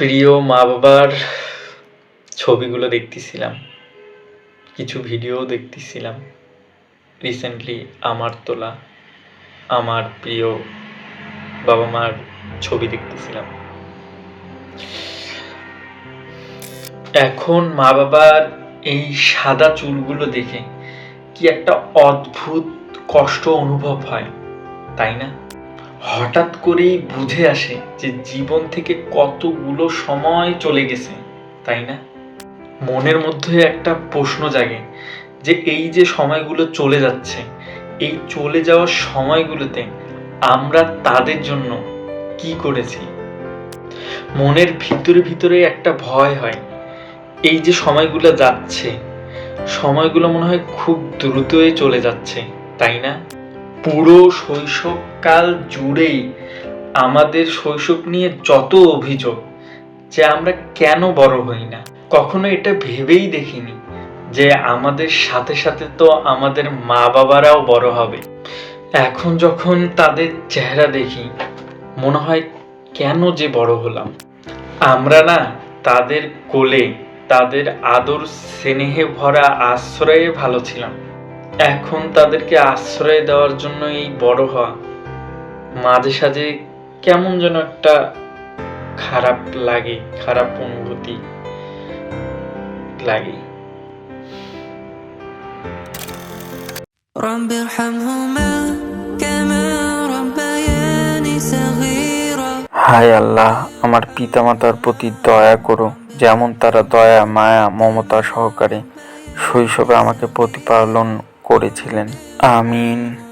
প্রিয় মা বাবার ছবিগুলো দেখতেছিলাম, কিছু ভিডিও দেখতেছিলাম রিসেন্টলি আমার তোলা, আমার প্রিয় বাবা মার ছবি দেখতেছিলাম। এখন মা বাবার এই সাদা চুলগুলো দেখে কি একটা অদ্ভুত কষ্ট অনুভব হয়, তাই না? হঠাৎ করেই বুঝে আসে যে জীবন থেকে কতগুলো সময় চলে গেছে, তাই না? মনের মধ্যে একটা প্রশ্ন জাগে যে এই যে সময়গুলো চলে যাচ্ছে, এই চলে যাওয়ার সময়গুলোতে আমরা তাদের জন্য কি করেছি? মনের ভিতরে ভিতরে একটা ভয় হয়, এই যে সময়গুলো যাচ্ছে, সময়গুলো মনে হয় খুব দ্রুতই চলে যাচ্ছে, তাই না? পুরো শৈশবকাল জুড়েই আমাদের শৈশব নিয়ে যত অভিযোগ যে আমরা কেন বড় হই না, কখনো এটা ভেবেই দেখিনি যে আমাদের সাথে সাথে তো আমাদের মা বাবারাও বড় হবে। এখন যখন তাদের চেহারা দেখি, মনে হয় কেন যে বড় হলাম। আমরা না তাদের কোলে, তাদের আদর, স্নেহে ভরা আশ্রয়ে ভালো ছিলাম। এখন তাদেরকে আশ্রয় দেওয়ার জন্য এই বড় হওয়া মাঝে সাঝে কেমন যেন একটা খারাপ লাগে খারাপ অনুভূতি লাগে رب ارحمهما كما ربياني صغيرا হায় আল্লাহ আমার পিতামাতার প্রতি দয়া করো যেমন তারা দয়া মায়া মমতা সহকারে শৈশবে আমাকে প্রতিপালন করেছিলেন। আমিন।